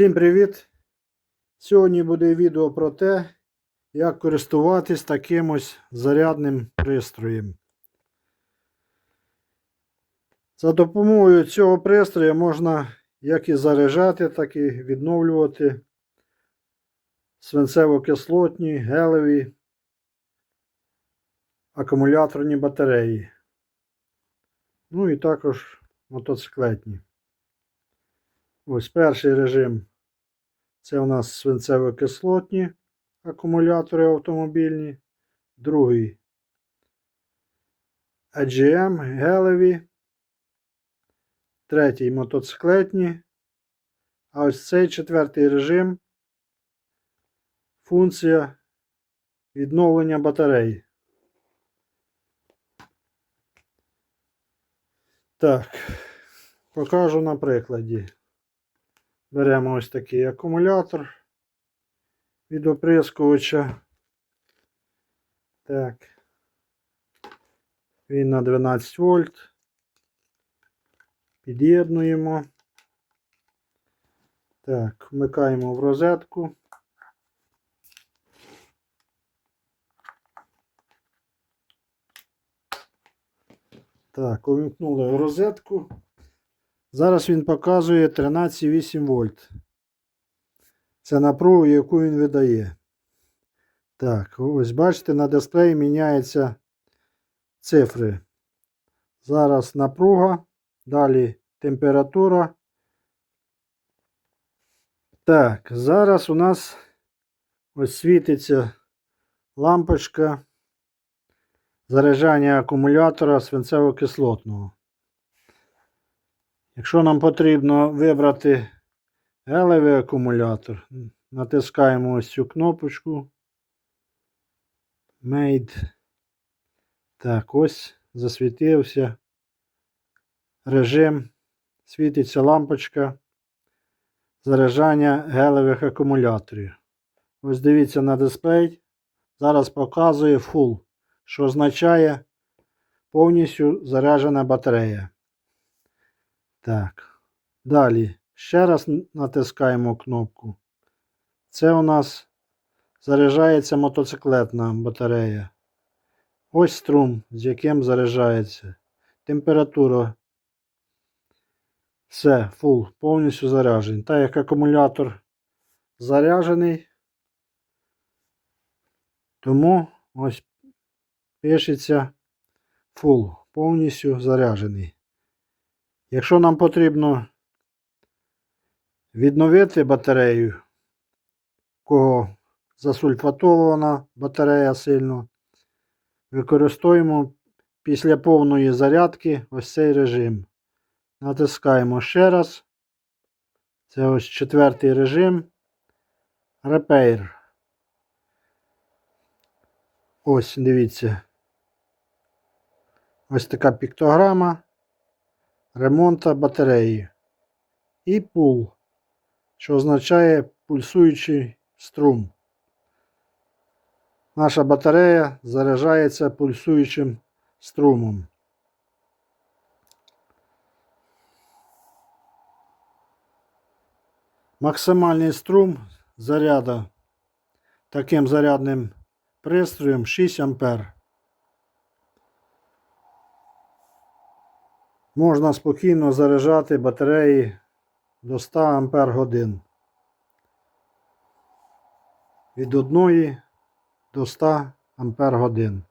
Всім привіт! Сьогодні буде відео про те, як користуватись таким ось зарядним пристроєм. За допомогою цього пристрою можна як і заряджати, так і відновлювати свинцево-кислотні, гелеві, акумуляторні батареї. Ну і також мотоциклетні. Ось перший режим. Це у нас свинцево-кислотні акумулятори автомобільні. Другий AGM гелеві. Третій мотоциклетні. А ось цей четвертий режим. Функція відновлення батарей. Так, покажу на прикладі. Беремо ось такий акумулятор від оприскувача. Так. Він на 12 вольт. Під'єднуємо. Так, вмикаємо в розетку. Так, увімкнули в розетку. Зараз він показує 13,8 вольт. Це напругу, яку він видає. Так, ось бачите, на дисплеї міняються цифри. Зараз напруга, далі температура. Так, зараз у нас ось світиться лампочка заряджання акумулятора свинцево-кислотного. Якщо нам потрібно вибрати гелевий акумулятор, натискаємо ось цю кнопочку. Made. Так, ось засвітився режим. Світиться лампочка заряджання гелевих акумуляторів. Ось дивіться на дисплей. Зараз показує Full, що означає повністю заряджена батарея. Так. Далі. Ще раз натискаємо кнопку. Це у нас заряджається мотоциклетна батарея. Ось струм, з яким заряджається. Температура. Все, фул, повністю заряджений. Так як акумулятор заряджений, тому ось пишеться фул, повністю заряджений. Якщо нам потрібно відновити батарею, кого засульфатована батарея сильно, використовуємо після повної зарядки ось цей режим. Натискаємо ще раз. Це ось четвертий режим. Repair. Ось, дивіться. Ось така піктограма ремонта батареї. І пул, що означає пульсуючий струм. Наша батарея заряджається пульсуючим струмом. Максимальний струм заряда таким зарядним пристроєм 6 ампер. Можна спокійно заряджати батареї до 100 ампер годин. Від 1 до 100 ампер годин.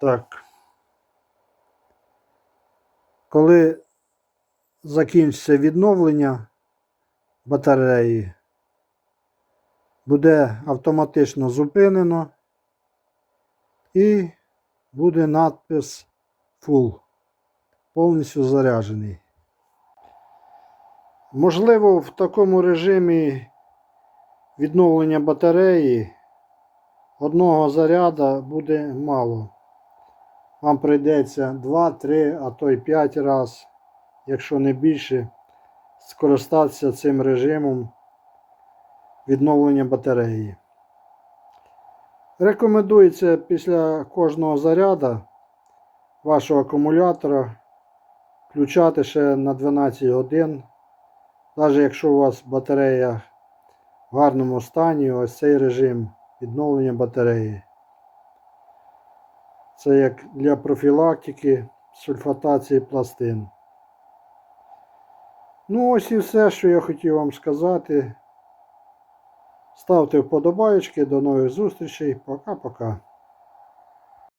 Так. Коли закінчиться відновлення батареї, буде автоматично зупинено і буде надпис Full. Повністю заряджений. Можливо, в такому режимі відновлення батареї одного заряда буде мало. Вам прийдеться 2, 3, а то й 5 разів, якщо не більше, скористатися цим режимом відновлення батареї. Рекомендується після кожного заряду вашого акумулятора включати ще на 12 годин Навіть якщо у вас батарея в гарному стані, ось цей режим відновлення батареї. Це як для профілактики сульфатації пластин. Ну, ось і все, що я хотів вам сказати. Ставте вподобайки. До нових зустрічей. Пока-пока.